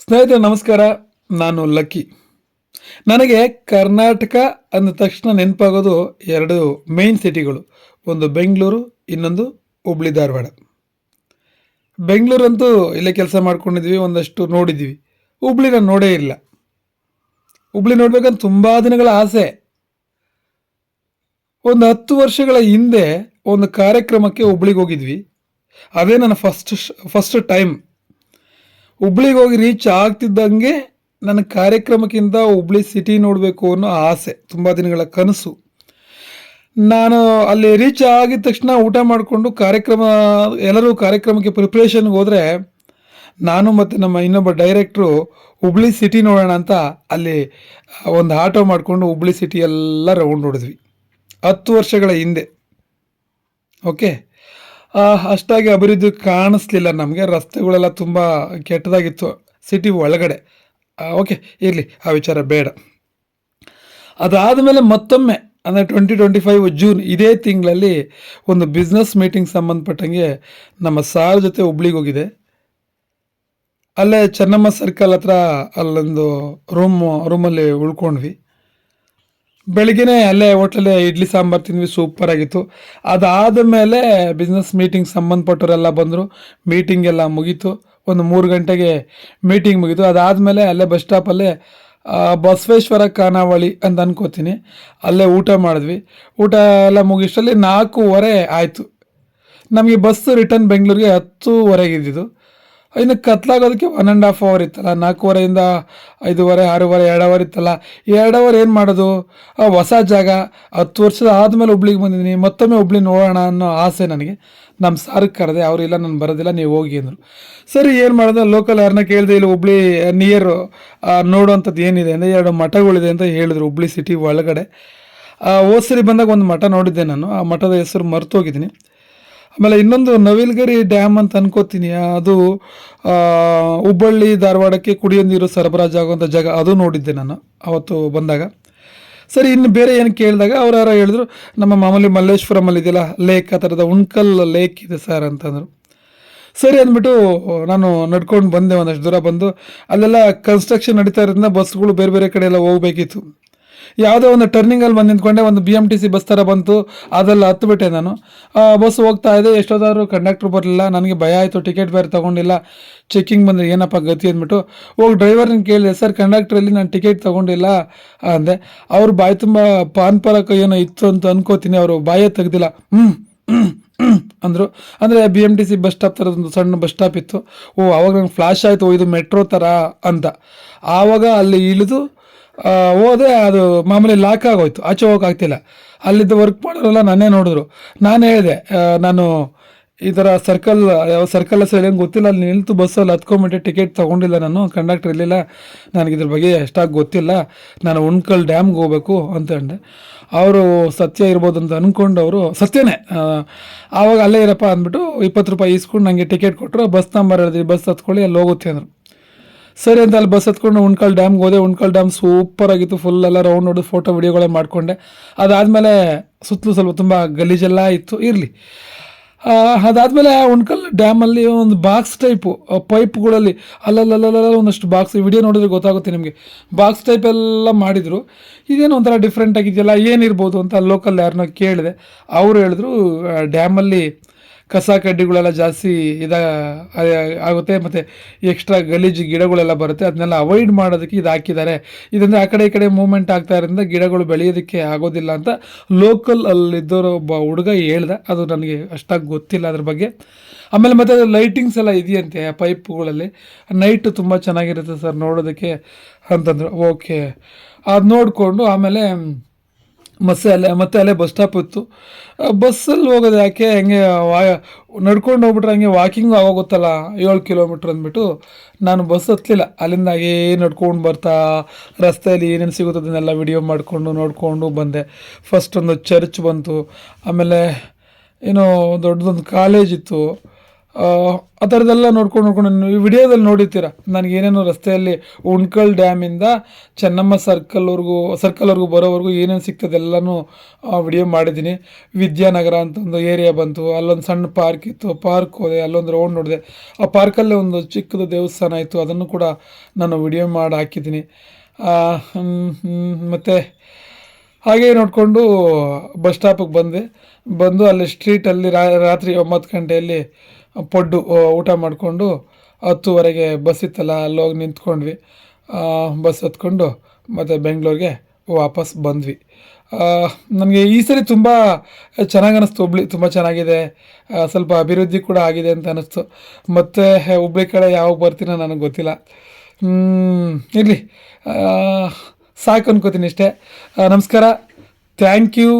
ಸ್ನೇಹಿತರೆ, ನಮಸ್ಕಾರ. ನಾನು ಲಕ್ಕಿ. ನನಗೆ ಕರ್ನಾಟಕ ಅಂದ ತಕ್ಷಣ ನೆನಪಾಗೋದು ಎರಡು ಮೇನ್ ಸಿಟಿಗಳು ಒಂದು ಬೆಂಗಳೂರು, ಇನ್ನೊಂದು ಹುಬ್ಳಿ ಧಾರವಾಡ. ಬೆಂಗಳೂರಂತೂ ಇಲ್ಲೇ ಕೆಲಸ ಮಾಡ್ಕೊಂಡಿದ್ವಿ, ಒಂದಷ್ಟು ನೋಡಿದ್ವಿ. ಹುಬ್ಳಿ ನಾನು ನೋಡೇ ಇಲ್ಲ ಹುಬ್ಳಿ ನೋಡ್ಬೇಕಂತ ತುಂಬ ದಿನಗಳ ಆಸೆ. ಒಂದು ಹತ್ತು ವರ್ಷಗಳ ಹಿಂದೆ ಒಂದು ಕಾರ್ಯಕ್ರಮಕ್ಕೆ ಹುಬ್ಳಿಗೆ ಹೋಗಿದ್ವಿ. ಅದೇ ನನ್ನ ಫಸ್ಟ್ ಫಸ್ಟ್ ಟೈಮ್ ಹುಬ್ಳಿಗೆ ಹೋಗಿ ರೀಚ್ ಆಗ್ತಿದ್ದಂಗೆ ನನ್ನ ಕಾರ್ಯಕ್ರಮಕ್ಕಿಂತ ಹುಬ್ಳಿ ಸಿಟಿ ನೋಡಬೇಕು ಅನ್ನೋ ಆಸೆ, ತುಂಬ ದಿನಗಳ ಕನಸು. ನಾನು ಅಲ್ಲಿ ರೀಚ್ ಆಗಿದ ತಕ್ಷಣ ಊಟ ಮಾಡಿಕೊಂಡು ಕಾರ್ಯಕ್ರಮ, ಎಲ್ಲರೂ ಕಾರ್ಯಕ್ರಮಕ್ಕೆ ಪ್ರಿಪ್ರೇಷನ್ಗೆ ಹೋದರೆ ನಾನು ಮತ್ತು ನಮ್ಮ ಇನ್ನೊಬ್ಬ ಡೈರೆಕ್ಟ್ರು ಹುಬ್ಳಿ ಸಿಟಿ ನೋಡೋಣ ಅಂತ ಅಲ್ಲಿ ಒಂದು ಆಟೋ ಮಾಡಿಕೊಂಡು ಹುಬ್ಳಿ ಸಿಟಿ ಎಲ್ಲ ರೌಂಡ್ ಹೊಡೆದ್ವಿ. ಹತ್ತು ವರ್ಷಗಳ ಹಿಂದೆ. ಓಕೆ ಅಷ್ಟಾಗಿ ಅಭಿವೃದ್ಧಿ ಕಾಣಿಸ್ಲಿಲ್ಲ. ನಮಗೆ ರಸ್ತೆಗಳೆಲ್ಲ ತುಂಬ ಕೆಟ್ಟದಾಗಿತ್ತು ಸಿಟಿ ಒಳಗಡೆ. ಓಕೆ ಇರಲಿ, ಆ ವಿಚಾರ ಬೇಡ. ಅದಾದ ಮೇಲೆ ಮತ್ತೊಮ್ಮೆ, ಅಂದರೆ ಟ್ವೆಂಟಿ ಟ್ವೆಂಟಿ ಫೈವ್ ಜೂನ್ ಇದೇ ತಿಂಗಳಲ್ಲಿ ಒಂದು ಬಿಸ್ನೆಸ್ ಮೀಟಿಂಗ್ ಸಂಬಂಧಪಟ್ಟಂಗೆ ನಮ್ಮ ಸಾರ್ ಜೊತೆ ಹುಬ್ಳಿಗೆ ಹೋಗಿದೆ ಅಲ್ಲೇ ಚೆನ್ನಮ್ಮ ಸರ್ಕಲ್ ಹತ್ರ ಅಲ್ಲೊಂದು ರೂಮ್ ರೂಮಲ್ಲಿ ಉಳ್ಕೊಂಡ್ವಿ. ಬೆಳಿಗ್ಗೆನೆ ಅಲ್ಲೇ ಹೋಟ್ಲಲ್ಲೇ ಇಡ್ಲಿ ಸಾಂಬಾರು ತಿಂದ್ವಿ, ಸೂಪರ್ ಆಗಿತ್ತು. ಅದಾದ ಮೇಲೆ ಬಿಸ್ನೆಸ್ ಮೀಟಿಂಗ್ ಸಂಬಂಧಪಟ್ಟವರೆಲ್ಲ ಬಂದರು. ಮೀಟಿಂಗ್ ಎಲ್ಲ ಮುಗೀತು. ಒಂದು ಮೂರು ಗಂಟೆಗೆ ಮೀಟಿಂಗ್ ಮುಗೀತು. ಅದಾದಮೇಲೆ ಅಲ್ಲೇ ಬಸ್ ಸ್ಟಾಪಲ್ಲೇ ಬಸವೇಶ್ವರ ಖಾನಾವಳಿ ಅಂತ ಅನ್ಕೋತೀನಿ. ಅಲ್ಲೇ ಊಟ ಮಾಡಿದ್ವಿ. ಊಟ ಎಲ್ಲ ಮುಗಿಷ್ಟಲ್ಲಿ ನಾಲ್ಕೂವರೆ ಆಯಿತು. ನಮಗೆ ಬಸ್ ರಿಟರ್ನ್ ಬೆಂಗಳೂರಿಗೆ ಹತ್ತೂವರೆಗೆ ಇದ್ದಿದ್ದು. ಇನ್ನು ಕತ್ಲಾಗೋದಕ್ಕೆ ಒನ್ ಆ್ಯಂಡ್ ಹಾಫ್ ಅವರ್ ಇತ್ತಲ್ಲ ನಾಲ್ಕೂವರೆಯಿಂದ ಐದೂವರೆ ಆರೂವರೆ ಎರಡು ಅವರ್ ಇತ್ತಲ್ಲ. ಎರಡು ಅವರ್ ಏನು ಮಾಡೋದು? ಆ, ಹೊಸ ಜಾಗ ಹತ್ತು ವರ್ಷದ ಆದಮೇಲೆ ಹುಬ್ಳಿಗೆ ಬಂದಿದ್ದೀನಿ ಮತ್ತೊಮ್ಮೆ ಹುಬ್ಳಿ ನೋಡೋಣ ಅನ್ನೋ ಆಸೆ ನನಗೆ. ನಮ್ಮ ಸಾರಿಗೆ ಕರೆದೆ ಅವರು ಇಲ್ಲ ನಾನು ಬರೋದಿಲ್ಲ ನೀವು ಹೋಗಿ ಅಂದರು. ಸರಿ ಏನು ಮಾಡೋದು? ಲೋಕಲ್ ಯಾರನ್ನ ಕೇಳಿದೆ ಇಲ್ಲಿ ಹುಬ್ಳಿ ನಿಯರು ನೋಡುವಂಥದ್ದು ಏನಿದೆ ಅಂದರೆ ಎರಡು ಮಠಗಳಿದೆ ಅಂತ ಹೇಳಿದ್ರು ಹುಬ್ಳಿ ಸಿಟಿ ಒಳಗಡೆ. ಓಸರಿ ಸರಿ ಬಂದಾಗ ಒಂದು ಮಠ ನೋಡಿದ್ದೆ ನಾನು. ಆ ಮಠದ ಹೆಸರು ಮರ್ತೋಗಿದ್ದೀನಿ. ಆಮೇಲೆ ಇನ್ನೊಂದು ನವಿಲ್ಗರಿ ಡ್ಯಾಮ್ ಅಂತ ಅನ್ಕೋತೀನಿ. ಅದು ಹುಬ್ಬಳ್ಳಿ ಧಾರವಾಡಕ್ಕೆ ಕುಡಿಯೋ ನೀರು ಸರಬರಾಜು ಆಗುವಂಥ ಜಾಗ ಅದು ನೋಡಿದ್ದೆ ನಾನು ಅವತ್ತು ಬಂದಾಗ. ಸರಿ, ಇನ್ನು ಬೇರೆ ಏನು ಕೇಳಿದಾಗ ಅವ್ರು ಹೇಳಿದ್ರು, ನಮ್ಮ ಮಾಮೂಲಿ ಮಲ್ಲೇಶ್ವರಮಲ್ಲಿ ಇದೆಯಲ್ಲ, ಲೇಕ್, ಆ ಥರದ ಉಣ್ಕಲ್ ಲೇಕ್ ಇದೆ ಸರ್ ಅಂತಂದರು. ಸರಿ ಅಂದ್ಬಿಟ್ಟು ನಾನು ನಡ್ಕೊಂಡು ಬಂದೆ ಒಂದಷ್ಟು ದೂರ ಬಂದು, ಅಲ್ಲೆಲ್ಲ ಕನ್ಸ್ಟ್ರಕ್ಷನ್ ನಡೀತಾ ಇರೋದ್ರಿಂದ ಬಸ್ಗಳು ಬೇರೆ ಬೇರೆ ಕಡೆ ಎಲ್ಲ ಹೋಗ್ಬೇಕಿತ್ತು. ಯಾವುದೋ ಒಂದು ಟರ್ನಿಂಗಲ್ಲಿ ಬಂದು ನಿಂತ್ಕೊಂಡೆ, ಒಂದು B M T C bus ಥರ ಬಂತು, ಅದೆಲ್ಲ ಹತ್ತುಬಿಟ್ಟೆ ನಾನು. ಬಸ್ ಹೋಗ್ತಾ ಇದೆ ಎಷ್ಟೋದಾದ್ರು ಕಂಡಕ್ಟ್ರ್ ಬರಲಿಲ್ಲ, ನನಗೆ ಭಯ ಆಯಿತು ಟಿಕೆಟ್ ಬೇರೆ ತೊಗೊಂಡಿಲ್ಲ ಚೆಕಿಂಗ್ ಬಂದರೆ ಏನಪ್ಪ ಗತಿ ಅಂದ್ಬಿಟ್ಟು, ಹೋಗಿ ಡ್ರೈವರ್ನ ಕೇಳಿದೆ, ಸರ್ ಕಂಡಕ್ಟ್ರಲ್ಲಿ ನಾನು ಟಿಕೆಟ್ ತೊಗೊಂಡಿಲ್ಲ, ಅಂದೆ. ಅವ್ರು ಬಾಯಿ ತುಂಬ ಪಾನ್ ಪರಕ ಏನೋ ಇತ್ತು ಅಂತ ಅನ್ಕೋತೀನಿ, ಅವರು ಬಾಯೇ ತೆಗ್ದಿಲ್ಲ ಹ್ಞೂ ಅಂದರು. ಅಂದರೆ B M T C bus stop ಥರದೊಂದು ಸಣ್ಣ ಬಸ್ ಸ್ಟಾಪ್ ಇತ್ತು. ಓ, ಅವಾಗ ನಂಗೆ ಫ್ಲಾಶ್ ಆಯಿತು ಇದು ಮೆಟ್ರೋ ಥರ ಅಂತ. ಆವಾಗ ಅಲ್ಲಿ ಇಳಿದು ಹೋದೆ, ಅದು ಮಾಮೂಲಿ ಲಾಕ್ ಆಗೋಯ್ತು. ಆಚೆ ಹೋಗೋಕ್ಕಾಗ್ತಿಲ್ಲ ಅಲ್ಲಿದ್ದ ವರ್ಕ್ ಮಾಡೋರೆಲ್ಲ ನಾನೇ ನೋಡಿದ್ರು. ನಾನು ಹೇಳಿದೆ ನಾನು ಈ ಥರ ಸರ್ಕಲ್ ಯಾವ ಸರ್ಕಲ್ ಹೆಸರು ಏನು ಗೊತ್ತಿಲ್ಲ. ಅಲ್ಲಿ ನಿಲ್ತು ಬಸ್ಸಲ್ಲಿ ಹತ್ಕೊಂಬಿಟ್ಟೆ ಟಿಕೆಟ್ ತೊಗೊಂಡಿಲ್ಲ ನಾನು. ಕಂಡಕ್ಟರ್ ಇರಲಿಲ್ಲ. ನನಗೆ ಇದ್ರ ಬಗ್ಗೆ ಎಷ್ಟಾಗಿ ಗೊತ್ತಿಲ್ಲ. ನಾನು ಉಣ್ಕಲ್ ಡ್ಯಾಮ್ಗೆ ಹೋಗ್ಬೇಕು ಅಂತ ಅಂದೆ. ಅವರು ಸತ್ಯ ಇರ್ಬೋದು ಅಂತ ಅಂದ್ಕೊಂಡು ಅವರು, ಸತ್ಯನೇ ಆವಾಗ ಅಲ್ಲೇ ಇರಪ್ಪ ಅಂದ್ಬಿಟ್ಟು ಇಪ್ಪತ್ತು ರೂಪಾಯಿ ಇಸ್ಕೊಂಡು ನನಗೆ ಟಿಕೆಟ್ ಕೊಟ್ಟರು ಬಸ್ ನಂಬರ್ ಹೇಳಿದ್ವಿ ಬಸ್ ಹತ್ಕೊಳ್ಳಿ, ಅಲ್ಲಿ ಹೋಗುತ್ತೆ ಅಂದರು. ಸರಿ ಅಂತ ಅಲ್ಲಿ ಬಸ್ ಹತ್ಕೊಂಡು ಉಣ್ಕಲ್ ಡ್ಯಾಮ್ಗೆ ಹೋದೆ. ಉಣ್ಕಲ್ ಡ್ಯಾಮ್ ಸೂಪರ್ ಆಗಿತ್ತು. ಫುಲ್ ಎಲ್ಲ ರೌಂಡ್ ನೋಡಿ ಫೋಟೋ ವಿಡಿಯೋಗಳೇ ಮಾಡಿಕೊಂಡೆ. ಅದಾದಮೇಲೆ ಸುತ್ತಲೂ ಸ್ವಲ್ಪ ತುಂಬ ಗಲೀಜೆಲ್ಲ ಇತ್ತು. ಇರಲಿ. ಅದಾದಮೇಲೆ ಉಣ್ಕಲ್ ಡ್ಯಾಮಲ್ಲಿ ಒಂದು ಬಾಕ್ಸ್ ಟೈಪು ಪೈಪ್ಗಳಲ್ಲಿ ಅಲ್ಲಲ್ಲಲ್ಲ ಒಂದಷ್ಟು ಬಾಕ್ಸ್ ವಿಡಿಯೋ ನೋಡಿದ್ರೆ ಗೊತ್ತಾಗುತ್ತೆ ನಿಮಗೆ. ಬಾಕ್ಸ್ ಟೈಪ್ ಎಲ್ಲ ಮಾಡಿದರು. ಇದೇನು ಒಂಥರ ಡಿಫ್ರೆಂಟ್ ಆಗಿದೆಯಲ್ಲ, ಏನಿರ್ಬೋದು ಅಂತ ಲೋಕಲ್ ಯಾರನ್ನೋ ಕೇಳಿದೆ. ಅವರು ಹೇಳಿದ್ರು ಡ್ಯಾಮಲ್ಲಿ ಕಸ ಕಡ್ಡಿಗಳೆಲ್ಲ ಜಾಸ್ತಿ ಇದ ಆಗುತ್ತೆ. ಮತ್ತು ಎಕ್ಸ್ಟ್ರಾ ಗಲೀಜು ಗಿಡಗಳೆಲ್ಲ ಬರುತ್ತೆ. ಅದನ್ನೆಲ್ಲ ಅವಾಯ್ಡ್ ಮಾಡೋದಕ್ಕೆ ಇದು ಹಾಕಿದ್ದಾರೆ. ಇದರಿಂದ ಆ ಕಡೆ ಈ ಕಡೆ ಮೂವ್ಮೆಂಟ್ ಆಗ್ತಾ ಇರೋದ್ರಿಂದ ಗಿಡಗಳು ಬೆಳೆಯೋದಕ್ಕೆ ಆಗೋದಿಲ್ಲ ಅಂತ ಲೋಕಲ್ ಅಲ್ಲಿದ್ದವರು ಒಬ್ಬ ಹುಡುಗ ಹೇಳ್ದೆ. ಅದು ನನಗೆ ಅಷ್ಟಾಗಿ ಗೊತ್ತಿಲ್ಲ ಅದ್ರ ಬಗ್ಗೆ. ಆಮೇಲೆ ಮತ್ತೆ ಲೈಟಿಂಗ್ಸ್ ಎಲ್ಲ ಇದೆಯಂತೆ ಆ ಪೈಪ್ಗಳಲ್ಲಿ ನೈಟು ತುಂಬ ಚೆನ್ನಾಗಿರುತ್ತೆ ಸರ್ ನೋಡೋದಕ್ಕೆ ಅಂತಂದರು. ಓಕೆ ಅದು ನೋಡಿಕೊಂಡು ಆಮೇಲೆ ಮತ್ತೆ ಅಲ್ಲೇ ಮತ್ತೆ ಅಲ್ಲೇ ಬಸ್ ಸ್ಟಾಪ್ ಇತ್ತು. ಬಸ್ಸಲ್ಲಿ ಹೋಗೋದು ಯಾಕೆ? ಹೆಂಗೆ, ವಾ, ನಡ್ಕೊಂಡು ಹೋಗ್ಬಿಟ್ರೆ ಹಂಗೆ ವಾಕಿಂಗ್ ಆಗೋಗುತ್ತಲ್ಲ ಏಳು ಕಿಲೋಮೀಟ್ರ್ ಅಂದ್ಬಿಟ್ಟು ನಾನು ಬಸ್ ಹತ್ತಲಿಲ್ಲ ಅಲ್ಲಿಂದ ಹಾಗೇ ನಡ್ಕೊಂಡು ಬರ್ತಾ, ರಸ್ತೆಯಲ್ಲಿ ಏನೇನು ಸಿಗುತ್ತೆ ಅದನ್ನೆಲ್ಲ ವಿಡಿಯೋ ಮಾಡಿಕೊಂಡು, ನೋಡಿಕೊಂಡು ಬಂದೆ. ಫಸ್ಟ್ ಒಂದು ಚರ್ಚ್ ಬಂತು. ಆಮೇಲೆ ಏನೋ ದೊಡ್ಡದೊಂದು ಕಾಲೇಜ್ ಇತ್ತು. ಆ ಥರದ್ದೆಲ್ಲ ನೋಡ್ಕೊಂಡು ನೋಡ್ಕೊಂಡು ಈ ವಿಡಿಯೋದಲ್ಲಿ ನೋಡಿರ್ತೀರ. ನನಗೆ ಏನೇನು ರಸ್ತೆಯಲ್ಲಿ ಉಣ್ಕಲ್ ಡ್ಯಾಮಿಂದ ಚೆನ್ನಮ್ಮ ಸರ್ಕಲ್ವರೆಗೂ ಸರ್ಕಲ್ವರೆಗೂ ಬರೋವರೆಗೂ ಏನೇನು ಸಿಗ್ತದೆ ಎಲ್ಲನೂ ವಿಡಿಯೋ ಮಾಡಿದ್ದೀನಿ. ವಿದ್ಯಾನಗರ ಅಂತ ಒಂದು ಏರಿಯಾ ಬಂತು, ಅಲ್ಲೊಂದು ಸಣ್ಣ ಪಾರ್ಕ್ ಇತ್ತು ಪಾರ್ಕ್ ಹೋದೆ, ಅಲ್ಲೊಂದು ರೌಂಡ್ ನೋಡಿದೆ. ಆ ಪಾರ್ಕಲ್ಲೇ ಒಂದು ಚಿಕ್ಕದು ದೇವಸ್ಥಾನ ಇತ್ತು, ಅದನ್ನು ಕೂಡ ನಾನು ವಿಡಿಯೋ ಮಾಡಿ ಹಾಕಿದ್ದೀನಿ. ಮತ್ತೆ ಹಾಗೆ ನೋಡಿಕೊಂಡು ಬಸ್ ಸ್ಟಾಪಿಗೆ ಬಂದೆ. ಬಂದು ಅಲ್ಲಿ ಸ್ಟ್ರೀಟಲ್ಲಿ ರಾತ್ರಿ ಒಂಬತ್ತು ಗಂಟೆಯಲ್ಲಿ ಪಡ್ಡು ಊಟ ಮಾಡಿಕೊಂಡು ಹತ್ತುವರೆಗೆ ಬಸ್ ಇತ್ತಲ್ಲ ಹೋಗಿ ನಿಂತ್ಕೊಂಡ್ವಿ. ಬಸ್ ಹತ್ಕೊಂಡು ಮತ್ತು ಬೆಂಗಳೂರಿಗೆ ವಾಪಸ್ ಬಂದ್ವಿ. ನನಗೆ ಈ ಸರಿ ತುಂಬ ಚೆನ್ನಾಗಿ ಅನ್ನಿಸ್ತು ಹುಬ್ಳಿ ತುಂಬ ಚೆನ್ನಾಗಿದೆ. ಸ್ವಲ್ಪ ಅಭಿವೃದ್ಧಿ ಕೂಡ ಆಗಿದೆ ಅಂತ ಅನ್ನಿಸ್ತು ಮತ್ತು ಹುಬ್ಳಿ ಕಡೆ ಯಾವಾಗ ಬರ್ತೀನೋ ನನಗೆ ಗೊತ್ತಿಲ್ಲ. ಇರಲಿ. ಸಾಕು ಅನ್ಕೋತೀನಿ ಇಷ್ಟೇ. ನಮಸ್ಕಾರ. Thank you.